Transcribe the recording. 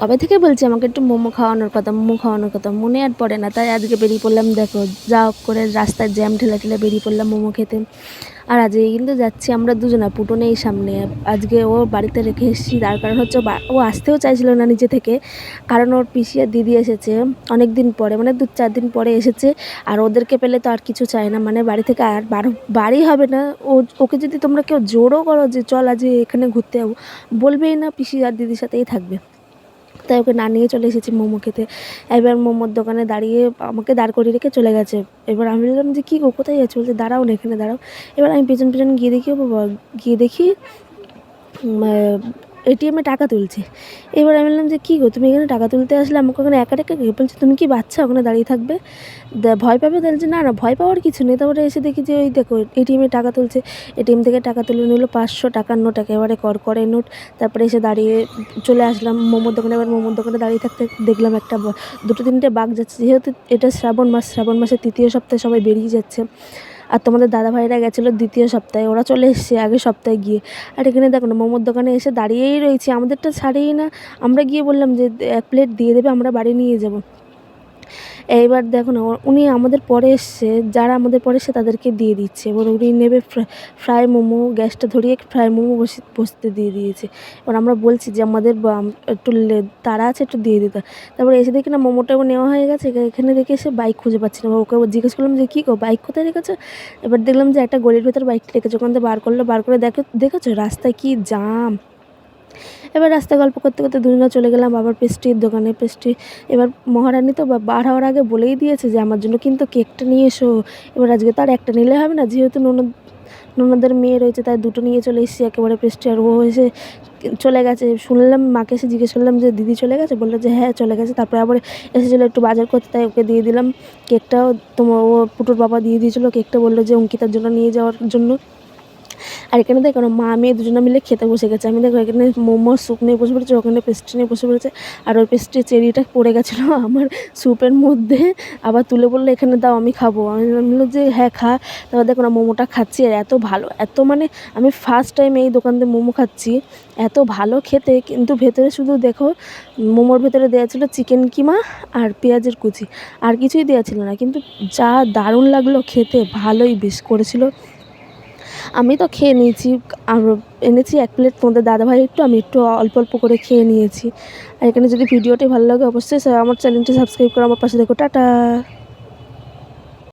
কবে থেকে বলছি আমাকে একটু মোমো খাওয়ানোর কথা, মোমো খাওয়ানোর কথা? মনে আর পড়ে না। তাই আজকে বেরিয়ে পড়লাম, দেখো, যা করে রাস্তায় জ্যাম ঠেলে ঠেলে বেরিয়ে পড়লাম মোমো খেতে। আর আজকে কিন্তু যাচ্ছি আমরা দুজনা, পুটো নেই সামনে। আজকে ও বাড়িতে রেখে এসেছি, তার কারণ হচ্ছে ও আসতেও চাইছিল না নিজে থেকে। কারণ ওর পিসি আর দিদি এসেছে অনেক দিন পরে মানে দু চার দিন পরে এসেছে। আর ওদেরকে পেলে তো আর কিছু চায় না মানে বাড়ি থেকে আর বারো বাড়ি হবে না। ও, ওকে যদি তোমরা কেউ জোরও করো যে চল আজ এখানে ঘুরতে যাব, বলবেই না পিসি আর দিদির সাথেই থাকবে। তাই ওকে না নিয়ে চলে এসেছি মোমো খেতে। এবার মোমোর দোকানে দাঁড়িয়ে আমাকে দাঁড় করিয়ে রেখে চলে গেছে। এবার আমি বললাম যে, কী গো, কোথায় যাচ্ছে? বলছে, দাঁড়াও না এখানে, দাঁড়াও। এবার আমি পিছন পিছন গিয়ে দেখি, ও গিয়ে দেখি এটিএমে টাকা তুলছে। এবার আমি বললাম যে, কী গো, তুমি এখানে টাকা তুলতে আসলে আমাকে ওখানে একা একা গিয়ে বলছে, তুমি কি বাচ্চা ওখানে দাঁড়িয়ে থাকবে? ভয় পাবে? তাহলে যে না না, ভয় পাওয়ার কিছু নেই। তারপরে এসে দেখি যে, ওই দেখো এটিএমে টাকা তুলছে। এটিএম থেকে টাকা তুলে নিল, পাঁচশো টাকার নোট, একেবারে কর করে নোট। তারপরে এসে দাঁড়িয়ে চলে আসলাম মোমোর দোকানে। এবার মোমোর দোকানে দাঁড়িয়ে থাকতে দেখলাম একটা দুটো তিনটে বাঘ যাচ্ছে। যেহেতু এটা শ্রাবণ মাস, শ্রাবণ মাসের তৃতীয় সপ্তাহে সবাই বেরিয়ে যাচ্ছে। আর তোমাদের দাদাভাইরা গেছিল দ্বিতীয় সপ্তাহে, ওরা চলে এসছে আগের সপ্তাহে গিয়ে। আর এখানে দেখো না, মোমোর দোকানে এসে দাঁড়িয়েই রয়েছি, আমাদেরটা ছাড়েই না। আমরা গিয়ে বললাম যে, এক প্লেট দিয়ে দেবে, আমরা বাড়ি নিয়ে যাব। এইবার দেখো না উনি আমাদের পরে এসছে, যারা আমাদের পরে এসছে তাদেরকে দিয়ে দিচ্ছে। এবার উনি নেবে ফ্রা- ফ্রাই মোমো, গ্যাসটা ধরিয়ে ফ্রাই মোমো বসে বসতে দিয়ে দিয়েছে। এবার আমরা বলছি যে আমাদের একটু তারা আছে একটু দিয়ে দিতে। তারপরে এসে দেখি না মোমোটাও নেওয়া হয়ে গেছে এখানে দেখে এসে বাইক খুঁজে পাচ্ছি না। ওকে জিজ্ঞেস করলাম যে, কী গো বাইক কোথায় রেখেছো? এবার দেখলাম যে একটা গলির ভেতর বাইকটা রেখেছে। ওখান থেকে বার করল, বার করে দেখো দেখেছ? রাস্তায় কি জাম? এবার রাস্তায় গল্প করতে করতে দুজনে চলে গেলাম আবার পেস্ট্রির দোকানে। পেস্ট্রি এবার মহারানী তো বার হওয়ার আগে বলেই দিয়েছে যে, আমার জন্য কিন্তু কেকটা নিয়ে এসো। এবার আজকে তার একটা নিলে হবে না, যেহেতু ননদ ননদের মেয়ে রয়েছে, তাই দুটো নিয়ে চলে এসেছি একেবারে পেস্ট্রি। আর ও এসে চলে গেছে। শুনলাম, মাকে এসে জিজ্ঞেস করলাম যে, দিদি চলে গেছে? বলল যে হ্যাঁ চলে গেছে। তারপরে আবার এসেছিল একটু বাজার করতে, তাই ওকে দিয়ে দিলাম। কেকটাও তোমার ও পুটুর বাবা দিয়ে দিয়েছিলো। কেকটা বলল যে, অঙ্কিতার জন্য নিয়ে যাওয়ার জন্য। আর এখানে দেখো মা, মেয়ে দুজনে মিলে খেতে বসে গেছে। আমি দেখো এখানে মোমো স্যুপ নিয়ে বসে পড়েছে, ওখানে পেস্ট্রি নিয়ে বসে পড়েছে। আর ওই পেস্ট্রি চেরিটা পড়ে গেছিল আমার স্যুপের মধ্যে। আবার তুলে বলল, এখানে দাও, আমি খাব। আমি যে হ্যাঁ খা। তারপর দেখো না, মোমোটা খাচ্ছি। আর এত ভালো, এত মানে আমি ফার্স্ট টাইম এই দোকান থেকে মোমো খাচ্ছি। এত ভালো খেতে, কিন্তু ভেতরে শুধু দেখো, মোমোর ভেতরে দেওয়া ছিল চিকেন কিমা আর পেঁয়াজের কুচি। আর কিছুই দেওয়া ছিল না, কিন্তু যা দারুণ লাগল খেতে, ভালোই বেশ করেছিল। আমি তো খেয়ে নিয়েছি, আর এনেছি এক প্লেট, তোমাদের দাদাভাই একটু, আমি একটু অল্প অল্প করে খেয়ে নিয়েছি। আর এখানে যদি ভিডিওটি ভালো লাগে, অবশ্যই আমার চ্যানেলটি সাবস্ক্রাইব করে আমার পাশে দেখো, টাটা।